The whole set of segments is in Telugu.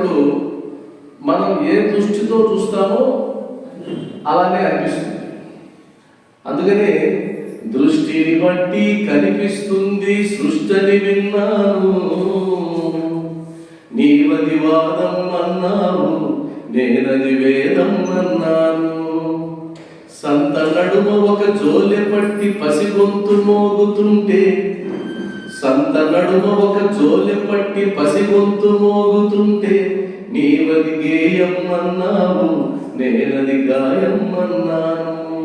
విషయాన్ని మనం ఏ దృష్టితో చూస్తామో అలానే అనిపిస్తుంది. అందుకనే దృష్టిని బట్టి కనిపిస్తుంది సృష్టిని విన్నాను. నీవది వాదం అన్నాను నేనది వేదం అన్నాను. సంత నడుమ ఒక జోలె పట్టి పసిగొంతు మోగుతుంటే సంత నడుమ ఒక జోలి పట్టి పసిగొంతు మోగుతుంటే నీవది గేయమ్మన్నావు నేనది గాయం అన్నాను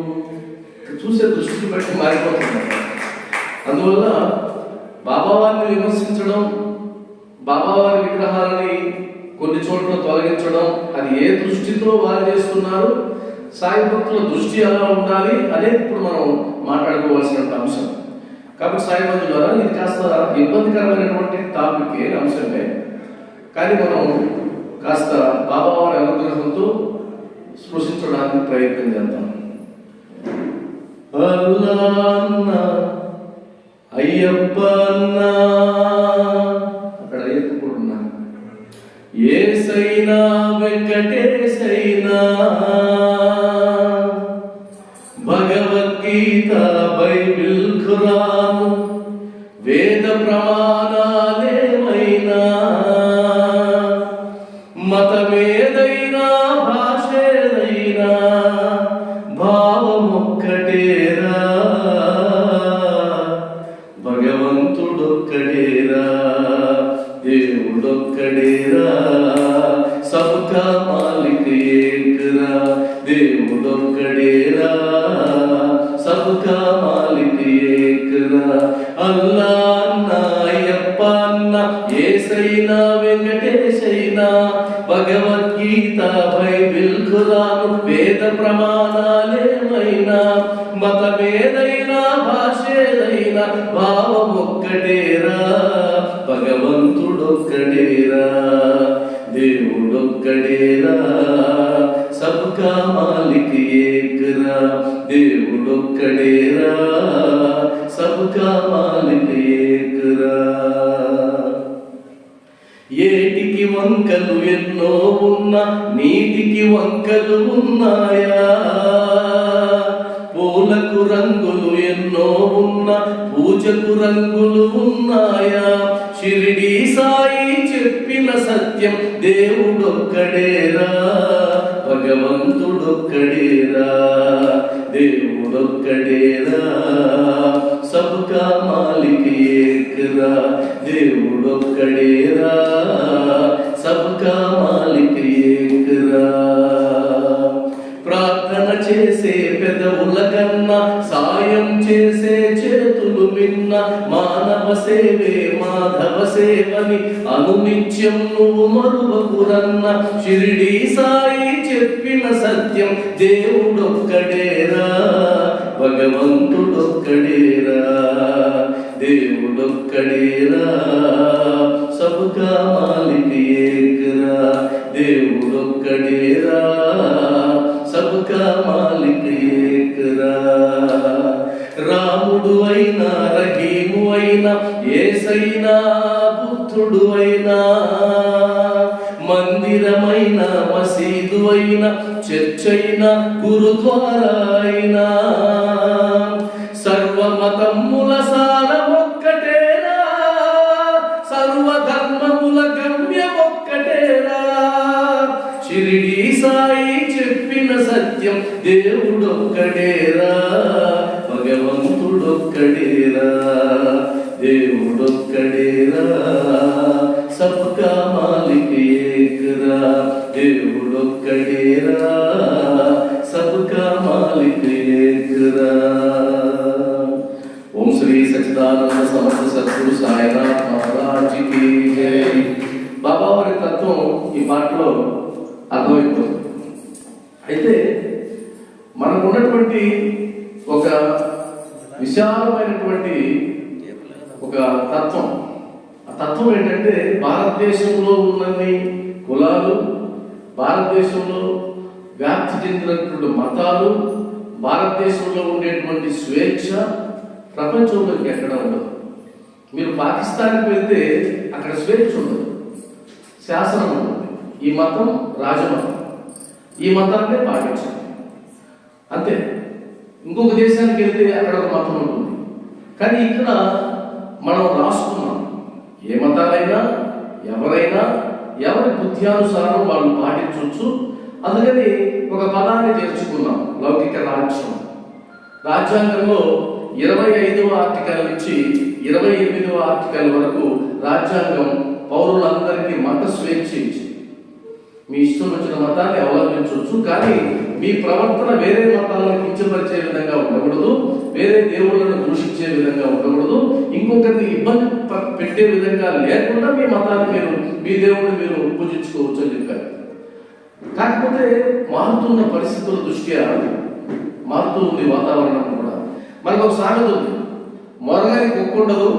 చూసే దృష్టిని బట్టి మారిపోతున్నాను అందువల్ల బాబావారిని విమర్శించడం బాబావారి విగ్రహాలని కొన్ని చోట్ల తొలగించడం అది ఏ దృష్టితో వారు చేస్తున్నారు సాయి భక్తుల దృష్టి ఎలా ఉండాలి అనేది ఇప్పుడు మనం మాట్లాడుకోవాల్సిన అంశం. కాబట్టి సాయి ద్వారా ఇది కాస్త ఇబ్బందికరమైనటువంటి టాపిక్ అంశమే. కానీ మనం కాస్త బాబా వారి అనుగ్రహంతో స్పృశించడానికి ప్రయత్నం చేద్దాం. అయ్యప్ప అన్న అక్కడ అయ్యప్ప కూడా ఉన్నాను ఏసైనా వెంకటేశైనా. గీత బైబిల్ ఖురాన్ వేద ప్రమాణాలేమైనా మతమేదైనా భాషేదైనా భావమొక్కటేరా. భగవంతుడొక్కడేరా దేవుడొక్కడేరా ఖురాన్ వేద ప్రమాణాలేమైనా మతమేదైనా భాషేదైనా భావమొక్కటేరా భగవంతుడొక్కడేరా దేవుడొక్కడేరా సబ్కా మాలిక్ ఏకరా దేవుడొక్కడేరా సబ్కా మాలిక్ ఏకరా. వంకలు ఎన్నో ఉన్నా నీటికి వంకలు ఉన్నాయా? పూలకు రంగులు ఎన్నో ఉన్నా పూజకు రంగులు ఉన్నాయా? షిరిడి సాయి చెప్పిన సత్యం దేవుడొక్కడేరా భగవంతుడొక్కడేరా దేవుడొక్కడేరా. సబ్కా మాలిక్ ఏకరా దేవుడొక్కడేరా. సబ్కా మాలిక్ ఏకరా ప్రార్థన చేసే మాధవ సేవే మాధవ సేవని అనునిత్యం నువ్వు మరువకురన్న షిరిడి సాయి చెప్పిన సత్యం దేవుడొక్కడేరా భగవంతుడొక్కడేరా దేవుడొక్కడేరా సబుకా మాలిక్ ఏకరా దేవుడొక్కడేరా సబుకా మాలిక్ ఏకరా. రాముడు అయినా అయినా ఏసైనా పుత్రుడు అయినా మందిరమైన మసీదు అయినా చర్చైన గురుద్వారా అయినా సర్వమతముల ఒక్కటేనా సర్వధర్మముల గమ్యమొక్కటేరా షిరిడి సాయి చెప్పిన సత్యం దేవుడొక్కడేరా భగవంతుడొక్కడేరా దేవుడొక్కడేరా సబ్కా మాలిక్ ఏకరా దేవుడొక్కడేరా సబ్కా మాలిక్ ఏకరా ఓం శ్రీ సచిదానంద సమర్థ సద్గురు సాయినాథ్ మహారాజ్కి జై బాబా వారి తత్వం ఈ పాటలో అర్థమైపోతుంది అయితే మనకు ఉన్నటువంటి ఒక విశాలమైనటువంటి ఒక తత్వం ఆ తత్వం ఏంటంటే భారతదేశంలో ఉన్నన్ని కులాలు భారతదేశంలో వ్యాప్తి చెందినటువంటి మతాలు భారతదేశంలో ఉండేటువంటి స్వేచ్ఛ ప్రపంచంలోకి ఎక్కడ ఉండదు. మీరు పాకిస్తాన్కి వెళ్తే అక్కడ స్వేచ్ఛ ఉండదు. శాసనం ఉంటుంది ఈ మతం రాజమతం. ఈ మతాన్నే పాటించాలి. అంతే. ఇంకొక దేశానికి వెళ్తే అక్కడ ఒక మతం ఉంటుంది. కానీ ఇక్కడ మనం రాసుకున్నాం. ఏ మతాలైనా ఎవరైనా ఎవరి బుద్ధ్యానుసారం వాళ్ళు పాటించవచ్చు అందుకని ఒక పదాన్ని చేర్చుకున్నాం లౌకిక రాజ్యం. రాజ్యాంగంలో ఇరవై ఐదవ ఆర్టికల్ నుంచి ఇరవై ఎనిమిదవ ఆర్టికల్ వరకు రాజ్యాంగం పౌరులందరికీ మత స్వేచ్ఛ ఇచ్చింది. మీ ఇష్టం వచ్చిన మతాన్ని అవలంబించవచ్చు కానీ మీ ప్రవర్తన వేరే మతాలను కించపరిచే విధంగా ఉండకూడదు వేరే దేవుళ్ళను దూషించే విధంగా ఉండకూడదు. ఇంకొకరిని ఇబ్బంది పెట్టే విధంగా లేకుండా మీ మతాన్ని మీరు మీ దేవుడిని మీరు పూజించుకోవచ్చు అని చెప్పారు. కాకపోతే మారుతున్న పరిస్థితుల దృష్ట్యా మారుతూ ఉంది వాతావరణం కూడా. మనకు ఒక సామెత ఉంది. మొరగని కుక్క ఉండదు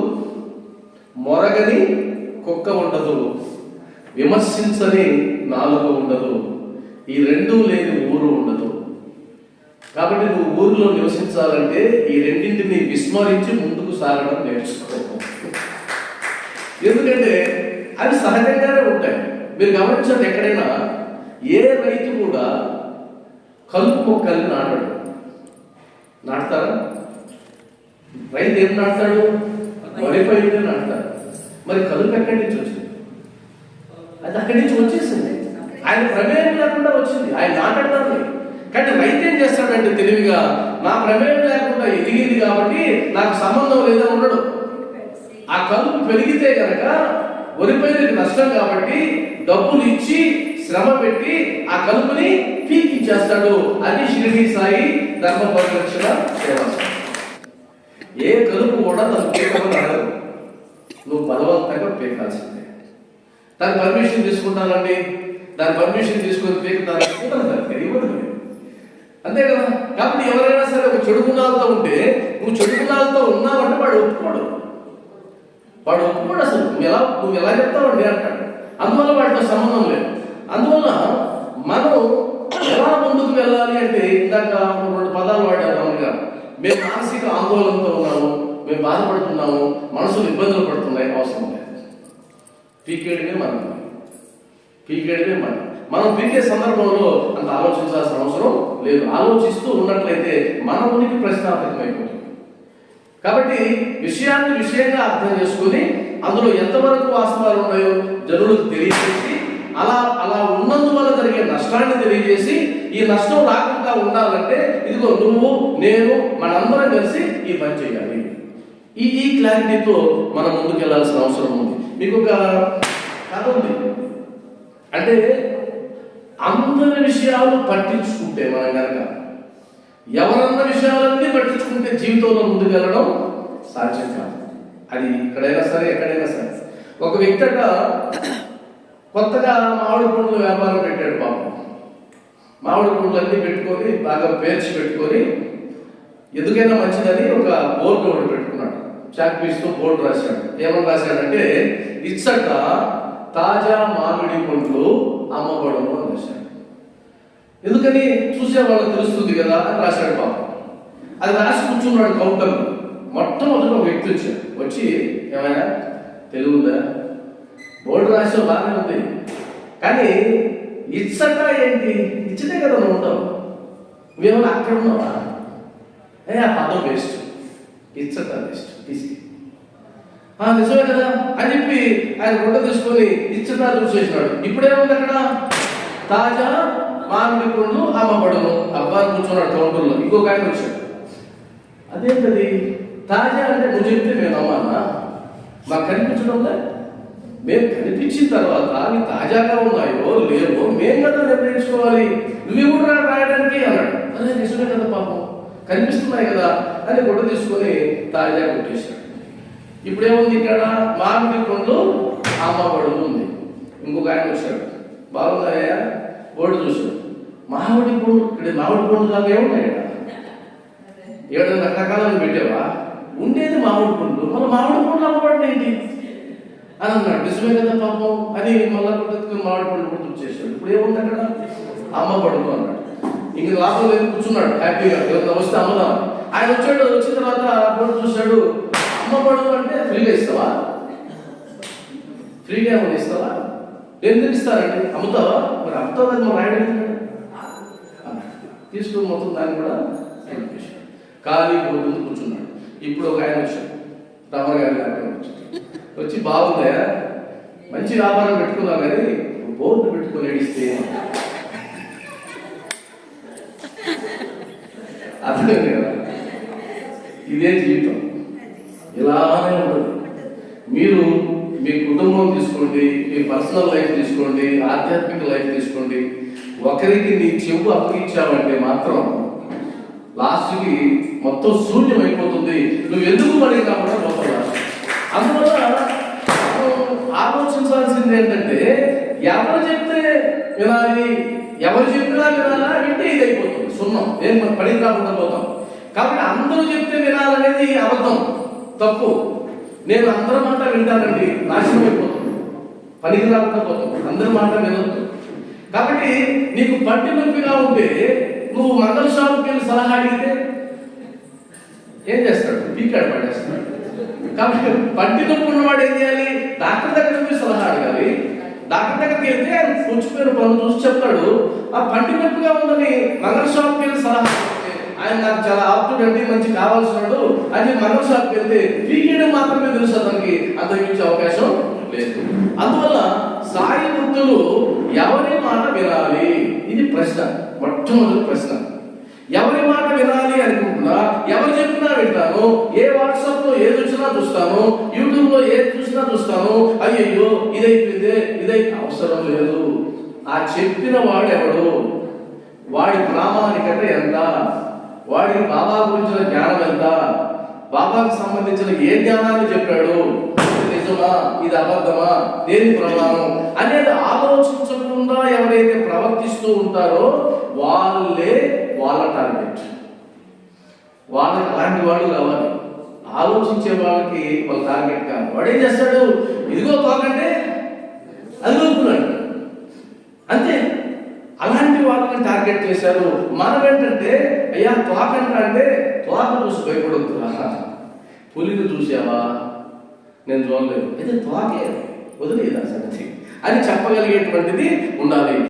మొరగని కుక్క ఉండదు విమర్శించని నాలుగు ఉండదు ఈ రెండు లేని ఊరు ఉండదు. కాబట్టి నువ్వు ఊరిలో నివసించాలంటే ఈ రెండింటిని విస్మరించి ముందుకు సాగడం నేర్చుకో. ఎందుకంటే అవి సహజంగానే ఉంటాయి. మీరు గమనించండి ఎక్కడైనా ఏ రైతు కూడా కలుపు మొక్కల్ని నాటడు. నాటుతారా? రైతు ఏం నాటుతాడు? వరి పైరునే మరి కలుపు ఎక్కడి నుంచి వచ్చింది? అది అక్కడి నుంచి వచ్చేసింది. ఆయన ప్రమేయం లేకుండా వచ్చింది. ఆయన నాటడానికి. కానీ రైతు ఏం చేస్తాడంటే తెలివిగా నా ప్రమేయం లేకుండా ఎదిగింది కాబట్టి నాకు సంబంధం లేదని ఉండడు ఆ కలుపు పెరిగితే కనుక వరి నష్టం కాబట్టి డబ్బులు ఇచ్చి శ్రమ పెట్టి ఆ కలుపుని పీకిచ్చేస్తాడు అది షిరిడి సాయి ధర్మ పరిరక్షణ సేవా. ఏ కలుపు కూడా తను పీకమని అడగదు నువ్వు బలవంతంగా పీకాల్సిందే. దాని పర్మిషన్ తీసుకుంటానండి. దాని పర్మిషన్ తీసుకొని పీకుతాను ఇవ్వదు దానికి, ఇవ్వదు అంతే కదా? కాబట్టి ఎవరైనా సరే ఒక చెడు గుణాలతో ఉంటే నువ్వు చెడు గుణాలతో ఉన్నావంటే వాడు ఒప్పుకోడు. వాడు ఒప్పుకోడు అసలు. నువ్వు ఎలా నువ్వు ఎలా చెప్తావండి అంటాడు. అందువల్ల వాటితో సంబంధం లేదు. అందువల్ల మనం ఎలా ముందుకు వెళ్ళాలి అంటే ఇందాక రెండు పదాలు వాడారు రమణ మేము మానసిక ఆందోళనతో ఉన్నాము మేము బాధపడుతున్నాము మనసులు ఇబ్బందులు పడుతున్నాయి అవసరం లేదు. పీకేయడమే మనం. పీకేయడమే మనం. మనం పీకే సందర్భంలో అంత ఆలోచించాల్సిన అవసరం లేదు. ఆలోచిస్తూ ఉన్నట్లయితే మన ఉనికి ప్రశ్నార్థకమైపోతుంది కాబట్టి విషయాన్ని విషయంగా అర్థం చేసుకుని అందులో ఎంతవరకు వాస్తవాలు ఉన్నాయో జనులకు తెలియజేసి అలా అలా ఉన్నందువల్ల జరిగే నష్టాన్ని తెలియజేసి ఈ నష్టం రాకుండా ఉండాలంటే ఇదిగో నువ్వు నేను మనందరం కలిసి ఈ పని చేయాలి. ఈ ఈ క్లారిటీతో మనం ముందుకెళ్ళాల్సిన అవసరం ఉంది. మీకు ఒక కథ ఉంది. అంటే అందరి విషయాలు పట్టించుకుంటే మనం కనుక ఎవరన్న విషయాలన్నీ పట్టించుకుంటే జీవితంలో ముందుకు వెళ్ళడం సాధ్యం కాదు. అది ఇక్కడైనా సరే ఎక్కడైనా సరే. ఒక వ్యక్తి అట కొత్తగా మామిడి పండ్లు వ్యాపారం పెట్టాడు పాపం. మామిడి పండ్లు అన్నీ పెట్టుకొని బాగా పేర్చి పెట్టుకొని ఎందుకైనా మంచిదని ఒక బోర్డు ఒకటి పెట్టుకున్నాడు. చాక్ పీస్తో బోర్డు రాశాడు. ఏమని రాశాడంటే ఇచ్చట తాజా మామిడి పండ్లు అమ్మబడము అని రాశాడు. ఎందుకని? చూసే వాళ్ళకి తెలుస్తుంది కదా అని రాశాడు బాబు అది రాసి కూర్చున్నాడు కౌంటర్ మొట్టమొదటి ఒక వ్యక్తి వచ్చాడు వచ్చి ఏమైనా తెలుగుందా బోర్డు రాసే బాగానే ఉంది. కానీ ఇచ్చట ఏంటి? ఇచ్చటే కదా నువ్వు ఉంటావు. నువ్వేమైనా అక్కడ ఉన్నావా? ఏ ఆ పదం వేస్ట్ ఇచ్చట వేస్ట్ తీసి. ఆ నిజమే కదా? అని చెప్పి ఆయన గుడ్డ తీసుకొని ఇచ్చట చూసేసినాడు. ఇప్పుడేముంది అక్కడ? తాజా మామిడి పండ్లు అమ్మబడును అబ్బాయి కూర్చున్నాడు కౌంటర్లో ఇంకొక ఆయన వచ్చాడు. అదేంటది? తాజా అంటే నువ్వు చెప్తే మేము నమ్మాలా మాకు కనిపించడంలే మేము కనిపించిన తర్వాత అవి తాజాగా ఉన్నాయో లేవో మేము కదా నిర్ణయించుకోవాలి. నువ్వు కూడా రాయడానికి అన్నాడు. అదే నిజమే కదా పాపం. కనిపిస్తున్నాయి కదా అని గుడ్డ తీసుకొని తాజా కొట్టేశాడు. ఇప్పుడేముంది ఇక్కడ? మామిడి పండ్లు అమ్మబడు ఉంది ఇంకొక ఆయన వచ్చాడు. బాగున్నాయా? బోర్డు చూసాడు మామిడి పండు ఇక్కడ మామిడి పండు దాకా ఏమున్నాయి ఏడు రకరకాలను పెట్టావా? ఉండేది మామిడి పండు. మళ్ళీ మామిడి పండు అమ్మబడి ఏంటి? అని అన్నాడు. నిజమే కదా పాపం? అని మళ్ళా గుర్తెత్తుకుని మామిడి పండు గుర్తు చేశాడు. ఇప్పుడు ఏముంది అక్కడ? అమ్మబడును అన్నాడు. ఇంక లాభం లేదు కూర్చున్నాడు. హ్యాపీగా. వస్తే అమ్మదాం. ఆయన వచ్చాడు వచ్చిన తర్వాత బోర్డు చూశాడు. అమ్మబడు అంటే ఫ్రీగా ఇస్తావా? ఫ్రీగా ఏమైనా ఇస్తావా? ఎందుకు ఇస్తారండి అమ్ముతావా? మరి అమ్ముతావు అది మరి రాయడం తీసుకుని మొత్తం దాన్ని కూడా సైడ్ చేశాడు. ఖాళీ ముందు కూర్చున్నాడు. ఇప్పుడు ఒక ఆయన వచ్చాడు. రామర్ గారి వచ్చి. బాగుందా మంచి వ్యాపారం పెట్టుకున్నావు కానీ బోర్డు పెట్టుకుని ఏడిస్తే అర్థం కదా? ఇదే జీవితం. ఇలానే ఉంటుంది మీరు మీ కుటుంబం తీసుకోండి. మీ పర్సనల్ లైఫ్ తీసుకోండి ఆధ్యాత్మిక లైఫ్ తీసుకోండి. ఒకరికి నీ చెవు అప్పగించావంటే మాత్రం లాస్ట్కి మొత్తం శూన్యం అయిపోతుంది. నువ్వు ఎందుకు పడి కాకుండా పోతావు అందువల్ల ఆలోచించాల్సింది ఏంటంటే ఎవరు చెప్తే వినాలి ఎవరు చెప్పినా వినాలా వింటే ఇది అయిపోతుంది. సున్నం. ఏం పడి కాకుండా పోతాం. కాబట్టి అందరూ చెప్తే వినాలనేది అబద్ధం. తప్పు. నేను అందరం అంతా వింటానండి. నాశనం అయిపోతుంది. పనికి రాకుండా పోతావు అందరి మాట వినొద్దు. కాబట్టి నీకు పట్టి నొప్పిగా ఉంటే నువ్వు మంగళ షాప్కి వెళ్ళి సలహా అడిగితే ఏం చేస్తాడు? పీకాడు పడేస్తాడు కాబట్టి పట్టి నొప్పి ఉన్నవాడు ఏం చేయాలి? డాక్టర్ దగ్గర పోయి సలహా అడగాలి. డాక్టర్ దగ్గరికి వెళ్తే ఆయన పుచ్చిపోయిన పనులు చూసి చెప్తాడు. ఆ పంటి నొప్పిగా ఉందని మంగళ షాప్కి వెళ్ళి సలహా ఆయన నాకు చాలా ఆప్తుడండి మంచి కావాల్సినాడు అని మంగళ షాప్కి వెళ్తే పీకేయడం మాత్రమే తెలుసు అతనికి. ఇచ్చే అవకాశం లేదు. అందువల్ల సాయి భక్తులు ఎవరి మాట వినాలి? ఇది ప్రశ్న. మొట్టమొదటి ప్రశ్న. ఎవరి మాట వినాలి అనుకుంటున్నా? ఎవరు చెప్పినా వింటాను. ఏ వాట్సాప్లో ఏది వచ్చినా చూస్తాను. యూట్యూబ్లో ఏది చూసినా చూస్తాను. అయ్యయ్యో ఇదైపోయింది ఇదై అవసరం లేదు. ఆ చెప్పిన వాడు ఎవడు? వాడి ప్రామాణికత ఎంత? వాడికి బాబా గురించిన జ్ఞానం ఎంత? బాబాకి సంబంధించిన ఏ జ్ఞానాన్ని చెప్పాడు? నిజమా ఇది అబద్ధమా? దేని ప్రమాణం? అనేది ఆలోచించకుండా ఎవరైతే ప్రవర్తిస్తూ ఉంటారో వాళ్ళే వాళ్ళ టార్గెట్. వాళ్ళకి అలాంటి వాళ్ళు కావాలి. ఆలోచించే వాళ్ళకి వాళ్ళ టార్గెట్ కాదు వాడు ఏం చేస్తాడు? ఇదిగో తోకంటే అది వదులుతున్నాడు. అంతే. అలాంటి వాళ్ళని టార్గెట్ చేశారు. మనం ఏంటంటే అయ్యా తోకంటే అంటే తోక చూసి భయపడొద్దు పులిని చూసావా? నేను చూడలేదు. అయితే త్వాకే వదిలేదు ఆ సంగతి? అని చెప్పగలిగేటువంటిది ఉండాలి.